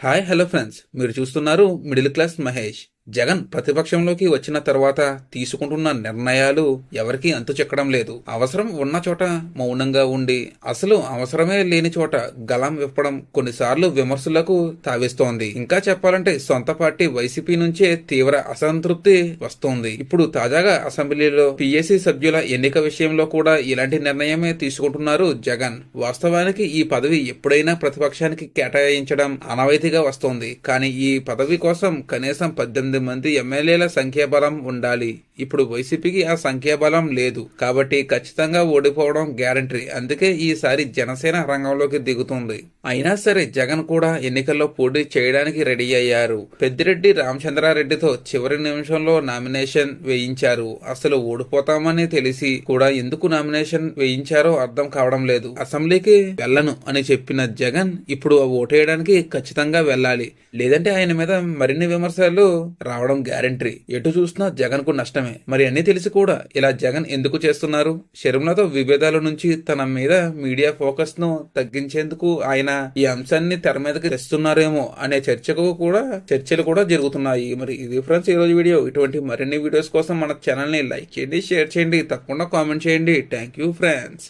Hi hello friends మీరు చూస్తున్నారు middle class Mahesh. Jagan ప్రతిపక్షంలోకి వచ్చిన తర్వాత తీసుకుంటున్న నిర్ణయాలు ఎవరికీ అంతు చెక్కడం లేదు. అవసరం ఉన్న చోట మౌనంగా ఉండి అసలు అవసరమే లేని చోట గలం విప్పడం కొన్నిసార్లు విమర్శలకు తావిస్తోంది. ఇంకా చెప్పాలంటే సొంత పార్టీ వైసీపీ నుంచే తీవ్ర అసంతృప్తి వస్తోంది. ఇప్పుడు తాజాగా అసెంబ్లీలో పిఎస్సి సభ్యుల ఎన్నిక విషయంలో కూడా ఇలాంటి నిర్ణయమే తీసుకుంటున్నారు జగన్. వాస్తవానికి ఈ పదవి ఎప్పుడైనా ప్రతిపక్షానికి కేటాయించడం అనవైతిగా వస్తోంది. కానీ ఈ పదవి కోసం కనీసం పద్దెనిమిది మంది ఎమ్మెల్యేల సంఖ్యాబలం ఉండాలి. ఇప్పుడు వైసీపీకి ఆ సంఖ్యాబలం లేదు. కాబట్టి ఖచ్చితంగా ఓడిపోవడం గ్యారంటీ. అందుకే ఈసారి జనసేన రంగంలోకి దిగుతుంది. అయినా సరే జగన్ కూడా ఎన్నికల్లో పోటీ చేయడానికి రెడీ అయ్యారు. పెద్దిరెడ్డి రామచంద్రారెడ్డితో చివరి నిమిషంలో నామినేషన్ వేయించారు. అసలు ఓడిపోతామని తెలిసి కూడా ఎందుకు నామినేషన్ వేయించారో అర్థం కావడం లేదు. అసెంబ్లీకి వెళ్ళను అని చెప్పిన జగన్ ఇప్పుడు ఓటేయడానికి ఖచ్చితంగా వెళ్ళాలి. లేదంటే ఆయన మీద మరిన్ని విమర్శలు రావడం గ్యారంటీ. ఎటు చూసినా జగన్కు నష్టమే. మరి అన్ని తెలిసి కూడా ఇలా జగన్ ఎందుకు చేస్తున్నారు? షర్మిలతో విభేదాల నుంచి తన మీద మీడియా ఫోకస్ను తగ్గించేందుకు ఆయన ఈ అంశాన్ని తెర మీదకి తెస్తున్నారేమో అనే చర్చకు కూడా చర్చలు కూడా జరుగుతున్నాయి. మరి ఇది ఫ్రెండ్స్ ఈ రోజు వీడియో. ఇటువంటి మరిన్ని వీడియోస్ కోసం మన ఛానల్ని లైక్ చేయండి షేర్ చేయండి తప్పకుండా కామెంట్ చేయండి. Thank you friends.